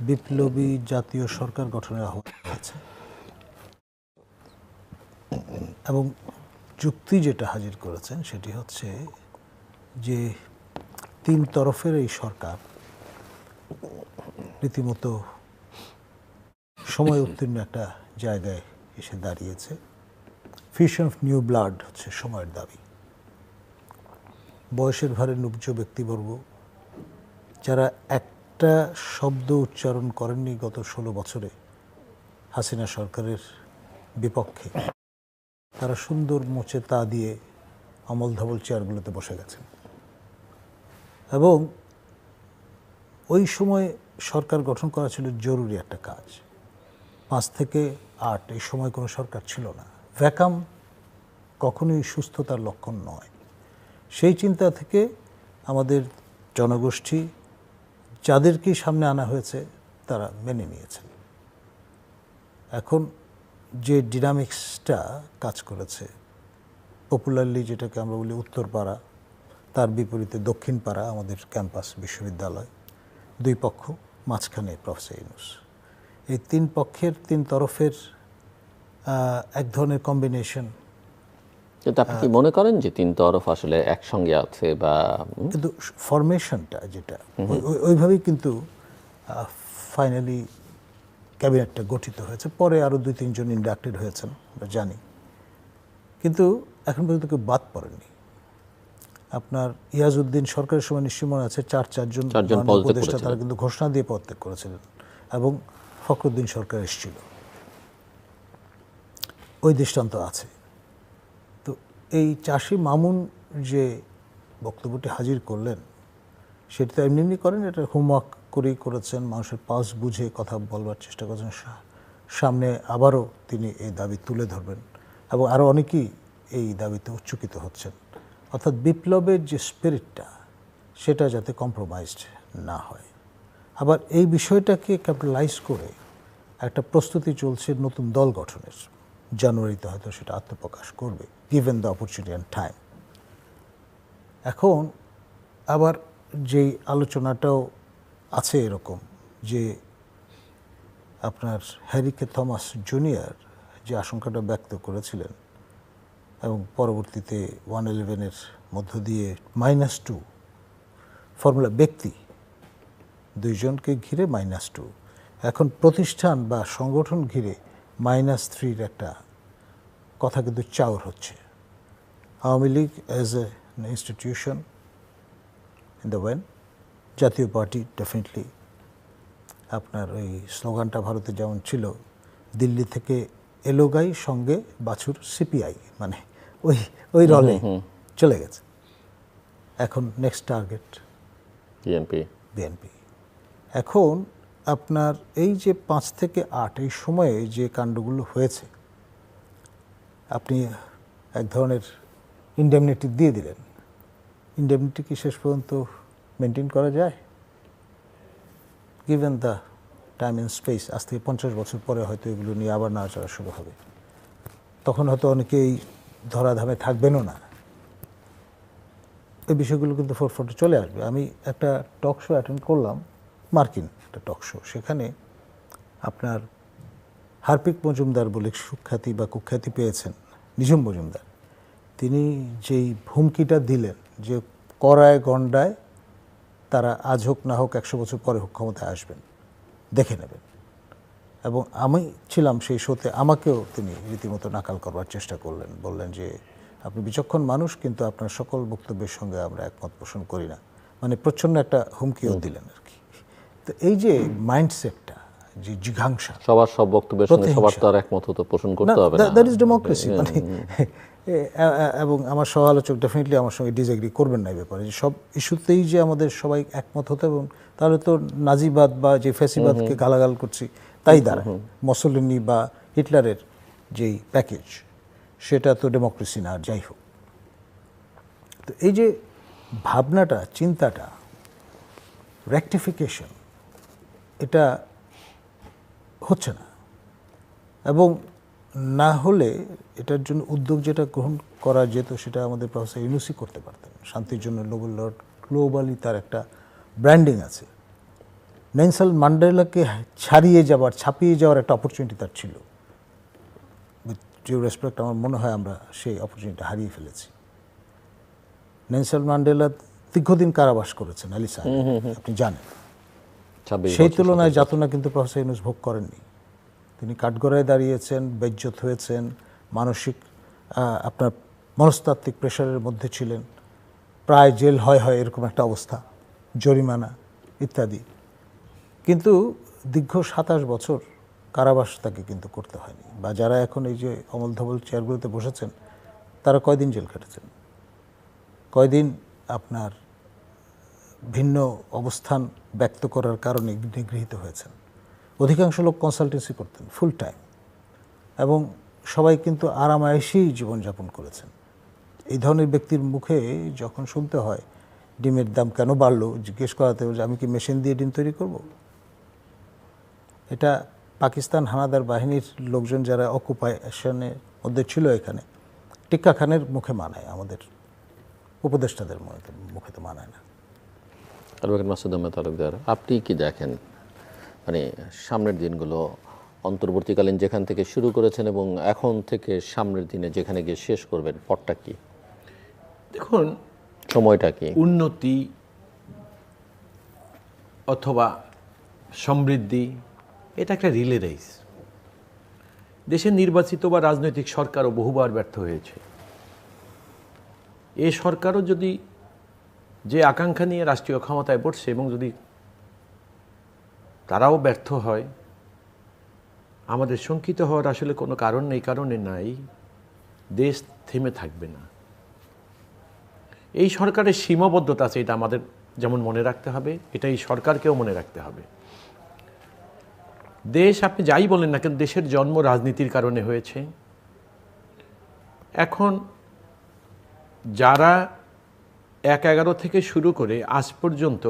বিপ্লবী জাতীয় সরকার গঠনের আহ্বান আছে। এবং যুক্তি যেটা হাজির করেছেন সেটি হচ্ছে যে তিন তরফের এই সরকার রীতিমতো সময় উত্তীর্ণ একটা জায়গায় এসে দাঁড়িয়েছে। ফিশন অফ নিউ ব্লাড হচ্ছে সময়ের দাবি। বয়সের ভারে নুব্জ ব্যক্তিবর্গ, যারা একটা শব্দ উচ্চারণ করেননি গত ষোলো বছরে হাসিনা সরকারের বিপক্ষে। তারা সুন্দর মোচে তা দিয়ে অমল ধবল চেয়ারগুলোতে বসে গেছেন। এবং ওই সময় সরকার গঠন করা ছিল জরুরি একটা কাজ। পাঁচ থেকে আট এই সময় কোনো সরকার ছিল না। ভ্যাকাম কখনোই সুস্থতার লক্ষণ নয়। সেই চিন্তা থেকে আমাদের জনগোষ্ঠী যাদেরকেই সামনে আনা হয়েছে, তারা মেনে নিয়েছেন। এখন যে ডিনামিক্সটা কাজ করেছে পপুলারলি যেটাকে আমরা বলি উত্তরপাড়া, তার বিপরীতে দক্ষিণ পাড়া আমাদের ক্যাম্পাস বিশ্ববিদ্যালয়, দুই পক্ষ, মাঝখানে প্রফেসর ইউনুস এই তিন পক্ষের, তিন তরফের এক ধরনের কম্বিনেশন কিন্তু আপনি কি মনে করেন যে তিন তরফ আসলে একসঙ্গে আছে বা কিন্তু ফরমেশনটা যেটা ওই- ওই- ওইভাবেই কিন্তু ফাইনালি ক্যাবিনেটটা গঠিত হয়েছে। পরে আরও দুই তিনজন ইন্ডাক্টেড হয়েছেন আমরা জানি। কিন্তু এখন পর্যন্ত কেউ বাদ পড়েনি আপনার ইয়াজউদ্দিন সরকারের সময় নিশ্চয় মনে আছে চার চারজন উপদেষ্টা তারা কিন্তু ঘোষণা দিয়ে পদত্যাগ করেছিলেন এবং ফখরুদ্দিন সরকার এসেছিল। ওই দৃষ্টান্ত আছে। এই চাষি মামুন যে বক্তব্যটি হাজির করলেন, সেটা তো এমনি এমনি করেন, এটা হোমওয়ার্ক করেই করেছেন, মানুষের পাস বুঝে কথা বলবার চেষ্টা করেছেন সামনে আবারও তিনি এই দাবি তুলে ধরবেন এবং আরও অনেকেই এই দাবিতে উচ্চকিত হচ্ছেন। অর্থাৎ বিপ্লবের যে স্পিরিটটা সেটা যাতে কম্প্রোমাইজড না হয়। আবার এই বিষয়টাকে ক্যাপিটালাইজ করে একটা প্রস্তুতি চলছে নতুন দল গঠনের। জানুয়ারিতে হয়তো সেটা আত্মপ্রকাশ করবে given the opportunity and time এখন আবার যেই আলোচনাটাও আছে এরকম যে আপনার হ্যারিকে থমাস জুনিয়র যে আশঙ্কাটা ব্যক্ত করেছিলেন এবং পরবর্তীতে ওয়ান ইলেভেনের মধ্য দিয়ে মাইনাস টু, ফর্মুলা ব্যক্তি দুইজনকে ঘিরে মাইনাস টু, এখন প্রতিষ্ঠান বা সংগঠন ঘিরে মাইনাস থ্রির একটা কথা কিন্তু চাউর হচ্ছে। Awami League as a institution in the own Jatiya Party definitely আপনার ওই স্লোগানটা ভারতে যেমন ছিল দিল্লি থেকে এলোগাই সঙ্গে বাছুর সিপিআই মানে ওই ওই রলে চলে গেছে। এখন নেক্সট টার্গেট বিএনপি বিএনপি এখন আপনার এই যে পাঁচ থেকে আট এই সময়ে যে কাণ্ডগুলো হয়েছে, আপনি এক ধরনের ইন্ডেমনিটি দিয়ে দিলেন। ইন্ডেমনিটি কি শেষ পর্যন্ত মেনটেন করা যায়? Given the time and space আজ থেকে পঞ্চাশ বছর পরে হয়তো এগুলো নিয়ে আবার নাড়াচাড়া শুরু হবে। তখন হয়তো অনেকেই ধরাধামে থাকবেনও না। এই বিষয়গুলো কিন্তু ফোরফ্রন্টে চলে আসবে। আমি একটা টক শো অ্যাটেন্ড করলাম, মার্কিন। একটা টক শো সেখানে আপনার হার্পিক মজুমদার বলে সুখ্যাতি বা কুখ্যাতি পেয়েছেন নিঝুম মজুমদার। তিনি যেই হুমকিটা দিলেন যে করায় গণ্ডায় তারা আজ হোক না হোক একশো বছর পরে হোক ক্ষমতায় আসবেন দেখে নেবেন। এবং আমি ছিলাম সেই শোতে আমাকেও তিনি রীতিমতো নাকাল করবার চেষ্টা করলেন বললেন যে আপনি বিচক্ষণ মানুষ কিন্তু আপনার সকল বক্তব্যের সঙ্গে আমরা একমত পোষণ করি না। মানে প্রচ্ছন্ন একটা হুমকিও দিলেন আর কি। তো এই যে মাইন্ডসেটটা যে জিঘাংসা সবার সব বক্তব্যের সঙ্গে সবার তো আর একমত হতে পোষণ করতে হবে না। দ্যাট ইজ ডেমোক্রেসি মানে এ- এ- এবং আমার সহ আলোচক ডেফিনেটলি আমার সঙ্গে ডিসএগ্রি করবেন না এই ব্যাপারে। যে সব ইস্যুতেই যে আমাদের সবাই একমত হতে এবং তাহলে তো নাজিবাদ বা যে ফেসিবাদকে গালাগাল করছি তাই দাঁড়ায় মসলিনি বা হিটলারের যেই প্যাকেজ সেটা তো ডেমোক্রেসি না আর যাই হোক। তো এই যে ভাবনাটা চিন্তাটা রেকটিফিকেশন এটা হচ্ছে না। এবং না হলে এটার জন্য উদ্যোগ যেটা গ্রহণ করা যেত সেটা আমাদের প্রফেসর ইউনুসি করতে পারতেন। শান্তির জন্য নোবেল লর্ড গ্লোবালি তার একটা ব্র্যান্ডিং আছে। নেলসন ম্যান্ডেলাকে ছাড়িয়ে যাওয়ার ছাপিয়ে যাওয়ার একটা অপরচুনিটি তার ছিল। উইথ ডিউ রেসপেক্ট আমার মনে হয় আমরা সেই অপরচুনিটি হারিয়ে ফেলেছি। নেলসন ম্যান্ডেলা দীর্ঘদিন কারাবাস করেছেন আলিসা। আপনি জানেন। সেই তুলনায় যাতনা কিন্তু প্রফেসর ইউনুস ভোগ করেননি। তিনি কাঠগড়ায় দাঁড়িয়েছেন বেজ্জত হয়েছেন মানসিক আপনার মনস্তাত্ত্বিক প্রেশারের মধ্যে ছিলেন। প্রায় জেল হয় হয় এরকম একটা অবস্থা জরিমানা ইত্যাদি। কিন্তু দীর্ঘ সাতাশ বছর কারাবাস তাকে কিন্তু করতে হয়নি বা যারা এখন এই যে অমল ধবল চেয়ারগুলোতে বসেছেন তারা কয়দিন জেল কেটেছেন কয়দিন আপনার ভিন্ন অবস্থান ব্যক্ত করার কারণে নিগৃহীত হয়েছেন। অধিকাংশ লোক কনসালটেন্সি করতেন ফুল টাইম এবং সবাই কিন্তু আরামায়েশেই জীবনযাপন করেছেন। এই ধরনের ব্যক্তির মুখে যখন শুনতে হয়, ডিমের দাম কেন বাড়লো, জিজ্ঞেস করাতে যে, আমি কি মেশিন দিয়ে ডিম তৈরি করব? এটা পাকিস্তান হানাদার বাহিনীর লোকজন যারা অকুপায়েশনের মধ্যে ছিল এখানে টিক্কা খানের মুখে মানায়, আমাদের উপদেষ্টাদের মুখে তো মানায় না। অ্যাডভোকেট মাসুদ আহমেদ তালুকদার আপনি কি দেখেন? মানে সামনের দিনগুলো অন্তর্বর্তীকালীন যেখান থেকে শুরু করেছেন এবং এখন থেকে সামনের দিনে যেখানে গিয়ে শেষ করবেন পথটা কি? দেখুন সময়টা কি? উন্নতি অথবা সমৃদ্ধি এটা একটা রিলে রেস দেশের নির্বাচিত বা রাজনৈতিক সরকারও বহুবার ব্যর্থ হয়েছে। এ সরকারও যদি যে আকাঙ্ক্ষা নিয়ে রাষ্ট্রীয় ক্ষমতায় পড়ছে এবং যদি তারাও ব্যর্থ হয়, আমাদের শঙ্কিত হওয়ার আসলে কোনো কারণ নেই, কারণে নাই। দেশ থেমে থাকবে না। এই সরকারের সীমাবদ্ধতা আছে, এটা আমাদের যেমন মনে রাখতে হবে, এটা এই সরকারকেও মনে রাখতে হবে। দেশ, আপনি যাই বলেন না কেন, দেশের জন্ম রাজনীতির কারণে হয়েছে। এখন যারা এক এগারো থেকে শুরু করে আজ পর্যন্ত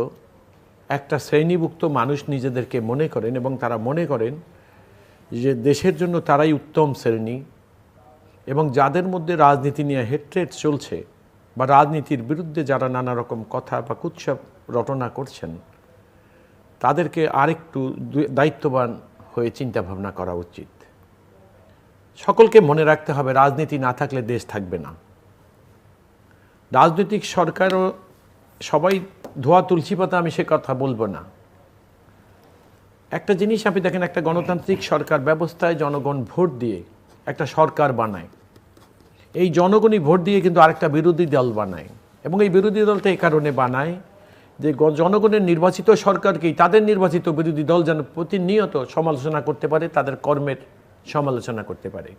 একটা শ্রেণীভুক্ত মানুষ নিজেদেরকে মনে করেন এবং তারা মনে করেন যে দেশের জন্য তারাই উত্তম শ্রেণি এবং যাদের মধ্যে রাজনীতি নিয়ে হেট্রেট চলছে বা রাজনীতির বিরুদ্ধে যারা নানা রকম কথা বা কুৎসব রটনা করছেন, তাদেরকে আরেকটু দায়িত্ববান হয়ে চিন্তা ভাবনা করা উচিত। সকলকে মনে রাখতে হবে রাজনীতি না থাকলে দেশ থাকবে না। রাজনৈতিক সরকারও সবাই ধোয়া তুলসী পাতা, আমি সে কথা বলব না। একটা জিনিস আপনি দেখেন, একটা গণতান্ত্রিক সরকার ব্যবস্থায় জনগণ ভোট দিয়ে একটা সরকার বানায়। এই জনগণই ভোট দিয়ে কিন্তু আরেকটা বিরোধী দল বানায়। এবং এই বিরোধী দলটা এই কারণে বানায় যে জনগণের নির্বাচিত সরকারকেই, তাদের নির্বাচিত বিরোধী দল যেন প্রতিনিয়ত সমালোচনা করতে পারে, তাদের কর্মের সমালোচনা করতে পারে।